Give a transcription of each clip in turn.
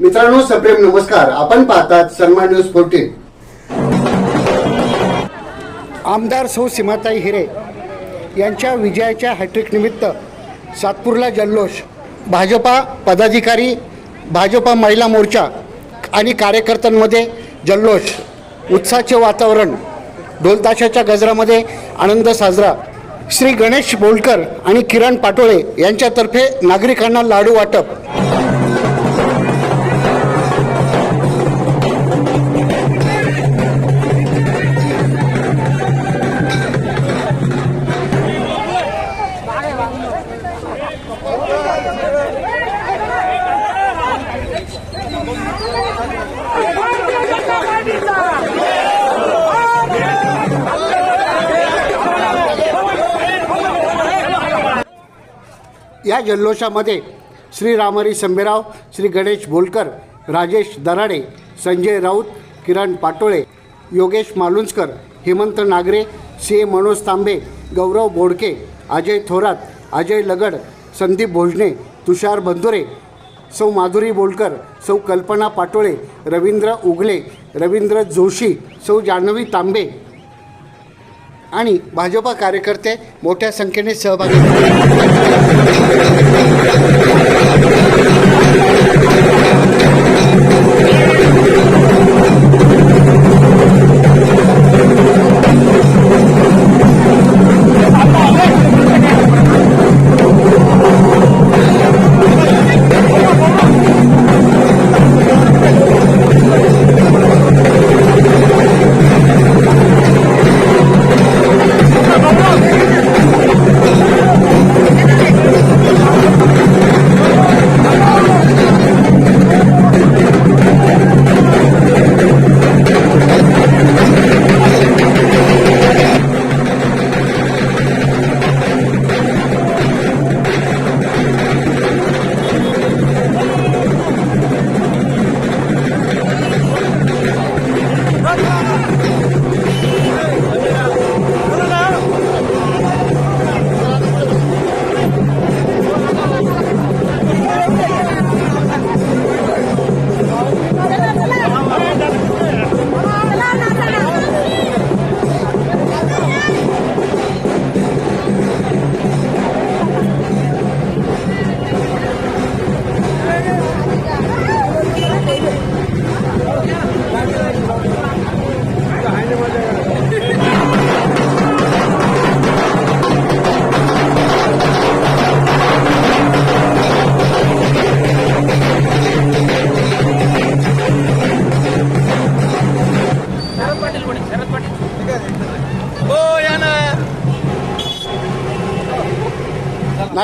मित्रांनो सप्रेम नमस्कार. आपण पाहतात सन्मान न्यूज फोर्टीन आमदार सौ सीमाताई हिरे यांच्या विजयाच्या हॅट्रिक निमित्त सातपूरला जल्लोष. भाजपा पदाधिकारी भाजपा महिला मोर्चा आणि कार्यकर्त्यांमध्ये जल्लोष. उत्साहाचे वातावरण ढोलताशाच्या गजरामध्ये आनंद साजरा. श्री गणेश बोलकर आणि किरण पाटोळे यांच्यातर्फे नागरिकांना लाडू वाटप. या जल्लोषामध्ये श्री रामहरी संभेराव श्री गणेश बोलकर राजेश दराडे संजय राऊत किरण पाटोळे योगेश मालुंजकर हेमंत नागरे सी ए मनोज तांबे गौरव बोडके अजय थोरात अजय लगड संदीप भोजने तुषार बंधुरे सौ माधुरी बोलकर सौ कल्पना पाटोळे रवींद्र उगले रवींद्र जोशी सौ जान्हवी तांबे आणि भाजपा कार्यकर्ते मोठ्या संख्येने सहभागी झाले.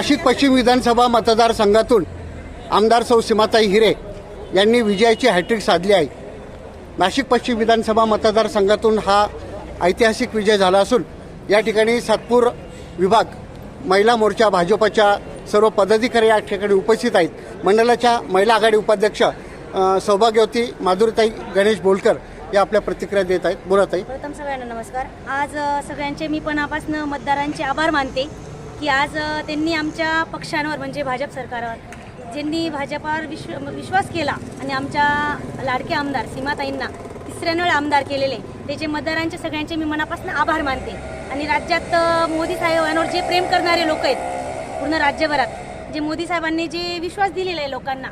नाशिक पश्चिम विधानसभा मतदारसंघातून आमदार सौ सीमाताई हिरे यांनी विजयाची हॅट्रिक साधली आहे. नाशिक पश्चिम विधानसभा मतदारसंघातून हा ऐतिहासिक विजय झाला असून या ठिकाणी सातपूर विभाग महिला मोर्चा भाजपच्या सर्व पदाधिकारी या ठिकाणी उपस्थित आहेत. मंडळाच्या महिला आघाडी उपाध्यक्ष सौभाग्यवती माधुरीताई गणेश बोलकर या आपल्या प्रतिक्रिया देत आहेत. बोलत आहे प्रथम सगळ्यांना नमस्कार. आज सगळ्यांचे मी पणापासून मतदारांचे आभार मानते. की आज त्यांनी आमच्या पक्षांवर म्हणजे भाजप सरकारवर ज्यांनी भाजपावर विश्व विश्वास केला आणि आमच्या लाडके आमदार सीमाताईंना तिसऱ्यानं आमदार केलेले त्याचे मतदारांचे सगळ्यांचे मी मनापासून आभार मानते. आणि राज्यात मोदी साहेबांवर जे प्रेम करणारे लोक आहेत पूर्ण राज्यभरात जे मोदी साहेबांनी जे विश्वास दिलेला आहे लोकांना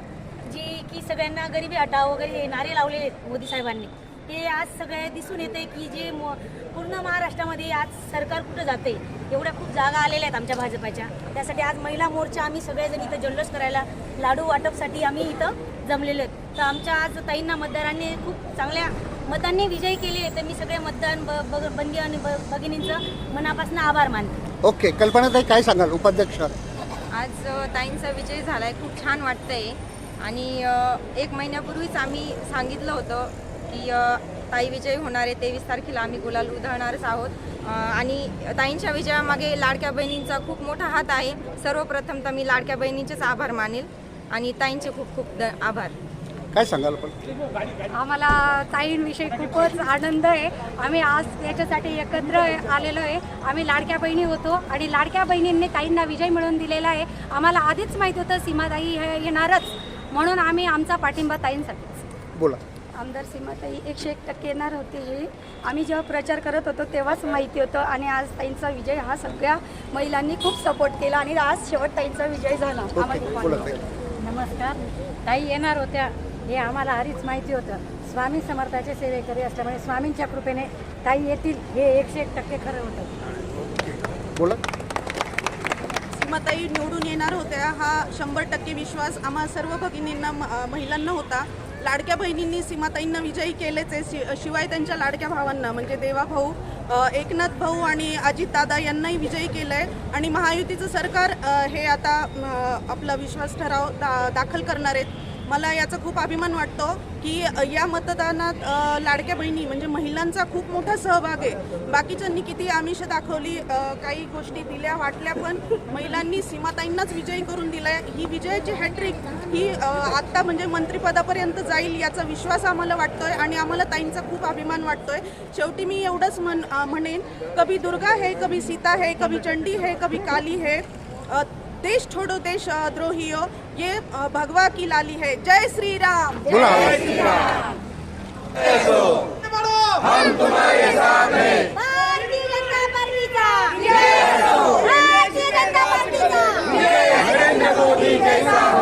जे की सगळ्यांना गरिबी हटाव वगैरे हे नारे लावलेले आहेत मोदी साहेबांनी ते आज सगळे दिसून येते की जे मो- पूर्ण महाराष्ट्रामध्ये आज सरकार कुठं जाते एवढ्या खूप जागा आलेल्या आहेत आमच्या भाजपाच्या. त्यासाठी आज महिला मोर्चा आम्ही सगळेजण इथं जल्लोष करायला लाडू वाटपसाठी आम्ही इथं जमलेलो आहेत. तर आमच्या आज ताईंना मतदारांनी खूप चांगल्या मतांनी विजयी केले तर मी सगळे मतदान ब- ब- बंदी आणि ब- भगिनींचं मनापासून आभार मानते. ओके कल्पनाताई काय सांगाल उपाध्यक्ष? आज ताईंचा विजय झाला आहे खूप छान वाटतंय. आणि एक महिन्यापूर्वीच आम्ही सांगितलं होतं की ताई विजय होणार आहे तेवीस तारखेला आम्ही गुलाल उधळणारच आहोत. आणि ताईंच्या विजयामागे लाडक्या बहिणींचा खूप मोठा हात आहे. सर्वप्रथम तर मी लाडक्या बहिणींचेच आभार मानेल आणि ताईंचे खूप खूप द आभार. काय सांगाल पण आम्हाला ताईंविषयी खूपच आनंद आहे. आम्ही आज याच्यासाठी एकत्र आलेलो आहे. आम्ही लाडक्या बहिणी होतो आणि लाडक्या बहिणींनी ताईंना विजय मिळवून दिलेला आहे. आम्हाला आधीच माहीत होतं सीमाताई हे येणारच. म्हणून आम्ही आमचा पाठिंबा ताईंसाठीच. बोला. आमदार सीमाताई एकशे एक टक्के येणार होते हे. आम्ही जेव्हा प्रचार करत होतो तेव्हाच माहिती होतं आणि आज ताईंचा विजय हा सगळ्या महिलांनी खूप सपोर्ट केला आणि आज शेवट ताईंचा विजय झाला. आम्हाला. नमस्कार. ताई येणार होत्या हे आम्हाला आधीच माहिती होतं. स्वामी समर्थाचे सेवेकरी असल्यामुळे स्वामींच्या कृपेने ताई येतील हे एकशे एक टक्के खरं होतं. बोला. सीमाताई निवडून येणार होत्या हा शंभर टक्के विश्वास आम्हा सर्व भगिनींना महिलांना होता. लाडक्या बहिणींनी सीमाताईंना विजयी केलेच आहे. शि- शिवाय त्यांच्या लाडक्या भावांना म्हणजे देवा भाऊ एकनाथ भाऊ आणि अजितदादा यांनाही विजयी केलं आहे आणि महायुतीचं सरकार हे आता आपला विश्वास ठराव दा दाखल करणार आहेत. मला याचा खूप अभिमान वाटतो की या मतदानात लाडक्या बहिणी म्हणजे महिलांचा खूप मोठा सहभाग आहे. बाकीच्यांनी किती आमिष दाखवली काही गोष्टी दिल्या वाटल्या पण महिलांनी सीमाताईंनाच विजयी करून दिलाय. ही विजयाची हॅट्रिक ही आत्ता म्हणजे मंत्रिपदापर्यंत जाईल याचा विश्वास आम्हाला वाटतोय आणि आम्हाला ताईंचा खूप अभिमान वाटतोय. शेवटी मी एवढंच म्हण म्हणेन कभी दुर्गा है कभी सीता है कभी चंडी है कभी काली है देश छोड़ो देश द्रोहियों ये भगवा की लाली है। जय श्री राम जय श्री राम हम तुम्हारे साथ हैं। जय